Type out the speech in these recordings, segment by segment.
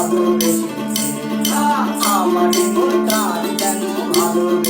ভালোবেসেছে আমার কাল কেন ভালোবেসে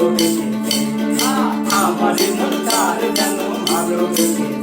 ভালোবেসে আমার মন তার কেন ভালোবেসে